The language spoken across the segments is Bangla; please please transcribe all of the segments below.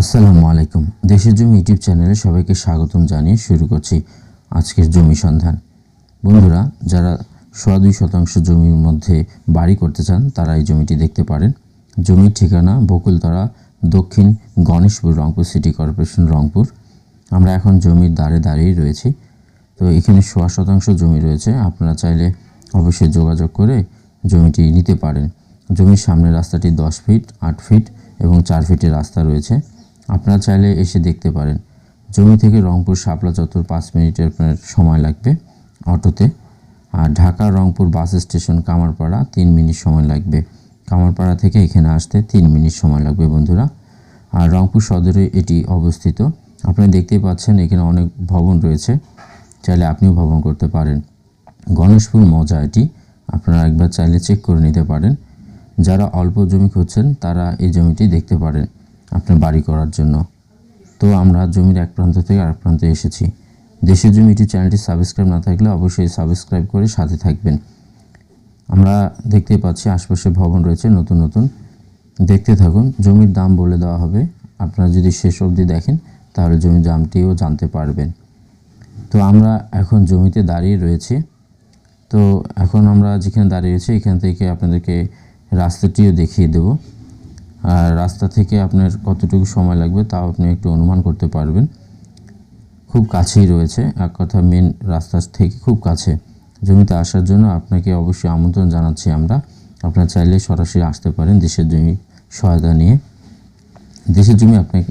আসসালামু আলাইকুম। দেশের জমি ইউটিউব চ্যানেলে সবাইকে স্বাগতম জানিয়ে শুরু করছি আজকের জমি সন্ধান। বন্ধুরা, যারা সোয়া দুই শতাংশ জমির মধ্যে বাড়ি করতে চান, তারা এই জমিটি দেখতে পারেন। জমির ঠিকানা বকুলতলা, দক্ষিণ গণেশপুর, রংপুর সিটি কর্পোরেশন, রংপুর। আমরা এখন জমির দ্বারে দাঁড়িয়ে রয়েছি। তো এখানে সোয়া শতাংশ জমি রয়েছে। আপনারা চাইলে অবশ্যই যোগাযোগ করে জমিটি নিতে পারেন। জমির সামনের রাস্তাটি দশ ফিট, আট ফিট এবং চার ফিটের রাস্তা রয়েছে। আপনারা চাইলে এসে দেখতে পারেন। জমি থেকে রংপুর শাপলা চত্বর পাঁচ মিনিটের আপনার সময় লাগবে অটোতে। আর ঢাকা রংপুর বাস স্টেশন কামারপাড়া তিন মিনিট সময় লাগবে। কামারপাড়া থেকে এখানে আসতে তিন মিনিট সময় লাগবে বন্ধুরা। আর রংপুর সদরে এটি অবস্থিত। আপনারা দেখতেই পাচ্ছেন এখানে অনেক ভবন রয়েছে। চাইলে আপনিও ভবন করতে পারেন। গণেশপুর মজা এটি। আপনারা একবার চাইলে চেক করে নিতে পারেন। যারা অল্প জমি খুঁজছেন তারা এই জমিটি দেখতে পারেন। আপনার বাড়ি করার জন্য। তো আমরা জমির এক প্রান্ত থেকে আরেক প্রান্তে এসেছি। দেশের জমি ইউটিউব চ্যানেলটি সাবস্ক্রাইব না থাকলে অবশ্যই সাবস্ক্রাইব করে সাথে থাকবেন। আমরা দেখতেই পাচ্ছি আশপাশে ভবন রয়েছে নতুন নতুন। দেখতে থাকুন, জমির দাম বলে দেওয়া হবে। আপনারা যদি শেষ অবধি দেখেন, তাহলে জমির দামটিও জানতে পারবেন। তো আমরা এখন জমিতে দাঁড়িয়ে রয়েছি। তো এখন আমরা যেখানে দাঁড়িয়ে রয়েছি, এখান থেকে আপনাদেরকে রাস্তাটিও দেখিয়ে দেব। আর রাস্তা থেকে আপনার কতটুকু সময় লাগবে তাও আপনি একটু অনুমান করতে পারবেন। খুব কাছেই রয়েছে। এক কথা মেন রাস্তা থেকে খুব কাছে। জমিতে আসার জন্য আপনাকে অবশ্যই আমন্ত্রণ জানাচ্ছি আমরা। আপনারা চাইলে সরাসরি আসতে পারেন দেশের জমি সহায়তা নিয়ে। দেশের জমি আপনাকে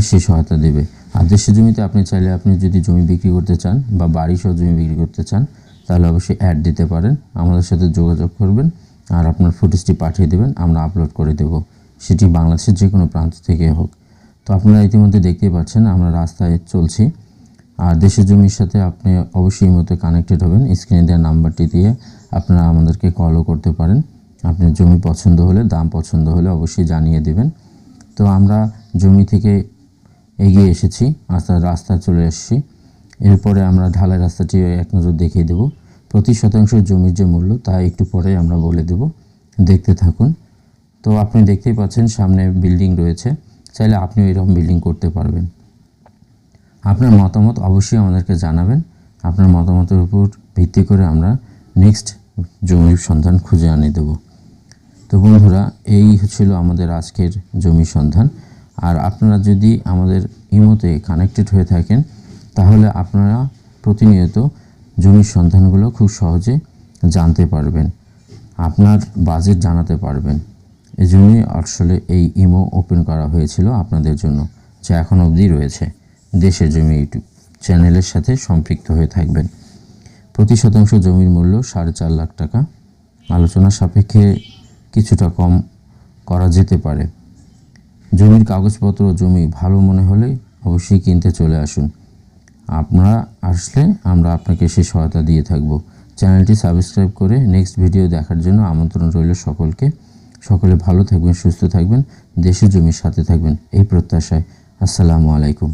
সে সহায়তা দেবে। আর দেশের জমিতে আপনি চাইলে আপনি যদি জমি বিক্রি করতে চান বা বাড়ি সহ জমি বিক্রি করতে চান, তাহলে অবশ্যই অ্যাড দিতে পারেন। আমাদের সাথে যোগাযোগ করবেন আর আপনার ফুটেজটি পাঠিয়ে দেবেন। আমরা আপলোড করে দেব। সেটি বাংলাদেশের যে কোনো প্রান্ত থেকে হোক। তো আপনারা ইতিমধ্যে দেখতেই পাচ্ছেন, আমরা রাস্তায় চলছি। আর দেশের জমির সাথে আপনি অবশ্যই মতো কানেক্টেড হবেন। স্ক্রিনে দেওয়া নাম্বারটি দিয়ে আপনারা আমাদেরকে কলও করতে পারেন। আপনার জমি পছন্দ হলে, দাম পছন্দ হলে অবশ্যই জানিয়ে দেবেন। তো আমরা জমি থেকে এগিয়ে এসেছি, আস্তে রাস্তা চলে এসেছি। এরপরে আমরা ঢালাই রাস্তাটি এক নজর দেখিয়ে দেব। প্রতি শতাংশ জমির যে মূল্য, তা একটু পরে আমরা বলে দেব। দেখতে থাকুন। তো আপনি দেখতেই পাচ্ছেন সামনে বিল্ডিং রয়েছে। চাইলে আপনিও এরকম বিল্ডিং করতে পারবেন। আপনার মতামত অবশ্যই আমাদেরকে জানাবেন। আপনার মতামতের উপর ভিত্তি করে আমরা নেক্সট জমির সন্ধান খুঁজে আনি দেব। তো বন্ধুরা, এই ছিল আমাদের আজকের জমি সন্ধান। আর আপনারা যদি আমাদের ইমোতে কানেক্টেড হয়ে থাকেন, তাহলে আপনারা প্রতিনিয়ত জমির সন্ধানগুলো খুব সহজে জানতে পারবেন। আপনার বাজেট জানাতে পারবেন। এই জন্যই আসলে এই ইমো ওপেন করা হয়েছিল আপনাদের জন্য, যা এখন অবধি রয়েছে, দেশের জমি ইউটিউব চ্যানেলের সাথে সম্পৃক্ত হয়ে থাকবেন। প্রতি শতাংশ জমির মূল্য সাড়ে চার লাখ টাকা। আলোচনা সাপেক্ষে কিছুটা কম করা যেতে পারে। জমির কাগজপত্র জমি ভালো মনে হলে অবশ্যই কিনতে চলে আসুন। আপনারা আসলে আমরা আপনাকে সে সহায়তা দিয়ে থাকব। চ্যানেলটি সাবস্ক্রাইব করে নেক্সট ভিডিও দেখার জন্য আমন্ত্রণ রইল সকলকে। সকলে ভালো থাকবেন সুস্থ থাকবেন দেশের জমির সাথে থাকবেন এই প্রত্যাশায়। আসসালামু আলাইকুম।